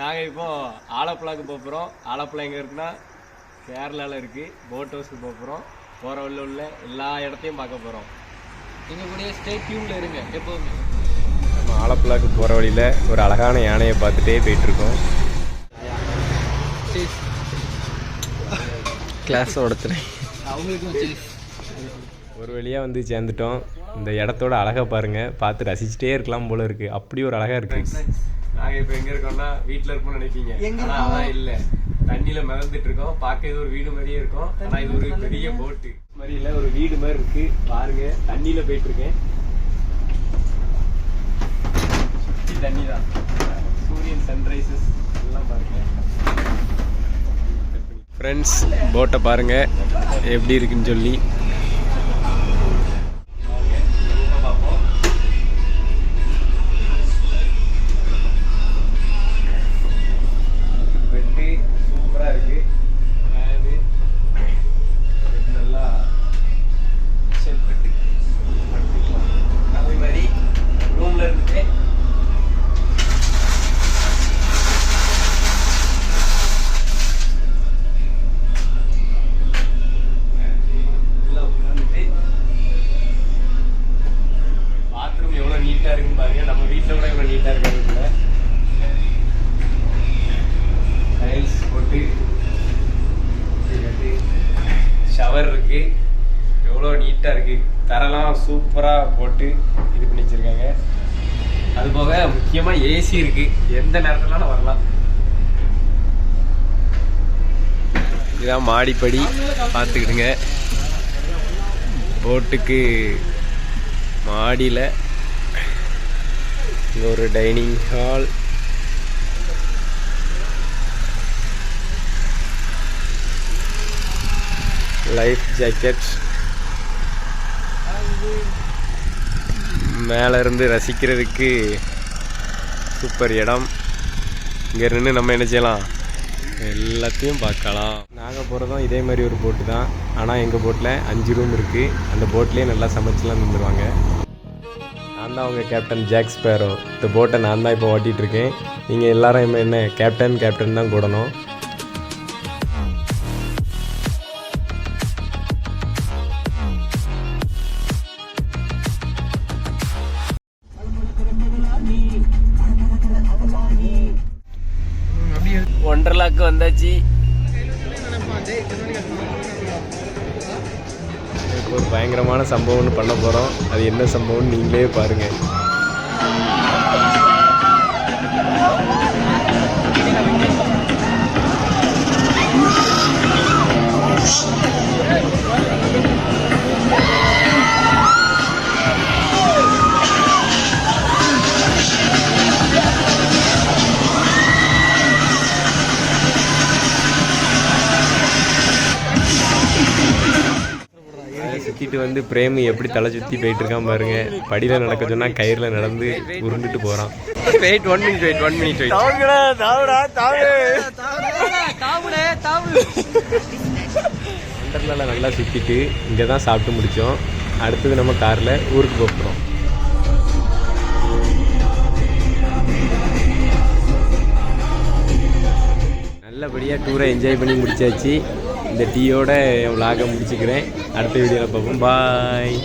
நாங்கள் இப்போ ஆலப்புழாக்கு போக போகிறோம் ஆலப்புழா எங்கே இருக்குன்னா கேரளாவில் இருக்குது போட் ஹவுஸ்க்கு போக போகிறோம் போகிற வழியில் உள்ள எல்லா இடத்தையும் பார்க்க போகிறோம் எங்க கூட ஸ்டேட் டியூன்ல இருங்க எப்பவுமே நம்ம ஆலப்புழாக்கு போகிற வழியில் ஒரு அழகான யானையை பார்த்துட்டே போயிட்டுருக்கோம். கிளாஸ் ஓடத்துறேன் அவங்களுக்கும் சேஸ் ஒரு வழியாக வந்து சேர்ந்துட்டோம். இந்த இடத்தோட அழகை பாருங்கள் பார்த்து ரசிச்சுட்டே இருக்கலாம் போல இருக்குது அப்படி ஒரு அழகாக இருக்குது நாங்கள் இப்போ எங்கே இருக்கோம்னா வீட்டில் இருப்போம்னு நினைப்பீங்க. ஆனால் அதான் இல்லை. தண்ணியில் மிதந்துட்டு இருக்கோம். பார்க்க இது ஒரு வீடு மாதிரியே இருக்கும். ஆனால் இது ஒரு பெரிய போட்டு மாதிரி இல்லை ஒரு வீடு மாதிரி இருக்கு. பாருங்க. தண்ணியில் போயிட்டு இருக்கேன் சுற்றி தண்ணி தான். சூரியன் சன்ரைசஸ் எல்லாம் பாருங்க. ஃப்ரெண்ட்ஸ் போட்டை பாருங்க. எப்படி இருக்குன்னு சொல்லி. எவ்வளோ நீட்டாக இருக்குது தரலாம் சூப்பராக போட்டு இது பண்ணி வச்சிருக்காங்க அது போக முக்கியமாக ஏசி இருக்குது எந்த நேரத்துலனாலும் வரலாம். இதான் மாடிப்படி. பார்த்துக்கிடுங்க. போட்டுக்கு மாடியில் இது ஒரு டைனிங் ஹால் லைஃப் ஜாக்கெட் மேலே இருந்து ரசிக்கிறதுக்கு சூப்பர் இடம். இங்கே நின்று நம்ம என்ன செய்யலாம்? எல்லாத்தையும் பார்க்கலாம். நாங்கள் போகிறதும் இதே மாதிரி ஒரு போட்டு தான். ஆனால் எங்கள் போட்டில் அஞ்சு ரூம் இருக்குது அந்த போட்லேயே நல்லா சமைச்சுலாம் தந்துடுவாங்க நான் தான் அவங்க கேப்டன் ஜாக் ஸ்பேரோ இந்த போட்டை நான் தான் இப்போ ஓட்டிகிட்டு இருக்கேன். நீங்கள் எல்லாரும் என்ன கேப்டன் கேப்டன் தான் கூடணும். ஒண்டர்லாக்கு வந்தாச்சு. ஒரு பயங்கரமான சம்பவம்னு பண்ண போகிறோம் அது என்ன சம்பவம்னு நீங்களே பாருங்க. அதை சுற்றிட்டு வந்து பிரேமி எப்படி தலை சுற்றி போயிட்டு இருக்கான் பாருங்க. படியில் நடக்க சொன்னால் கயிறில் நடந்து உருண்டுட்டு போகிறான் wait one minute wait one minute wait ஒண்டர்லாவில் நல்லா சுற்றிட்டு இங்கே தான் சாப்பிட்டு முடித்தோம் அடுத்தது நம்ம காரில் ஊருக்கு போக போகிறோம் நல்லபடியாக டூரை என்ஜாய் பண்ணி முடிச்சாச்சு. இந்த டீயோட என் விலாக முடிச்சுக்கிறேன். அடுத்த வீடியோவில் பார்ப்போம். பாய்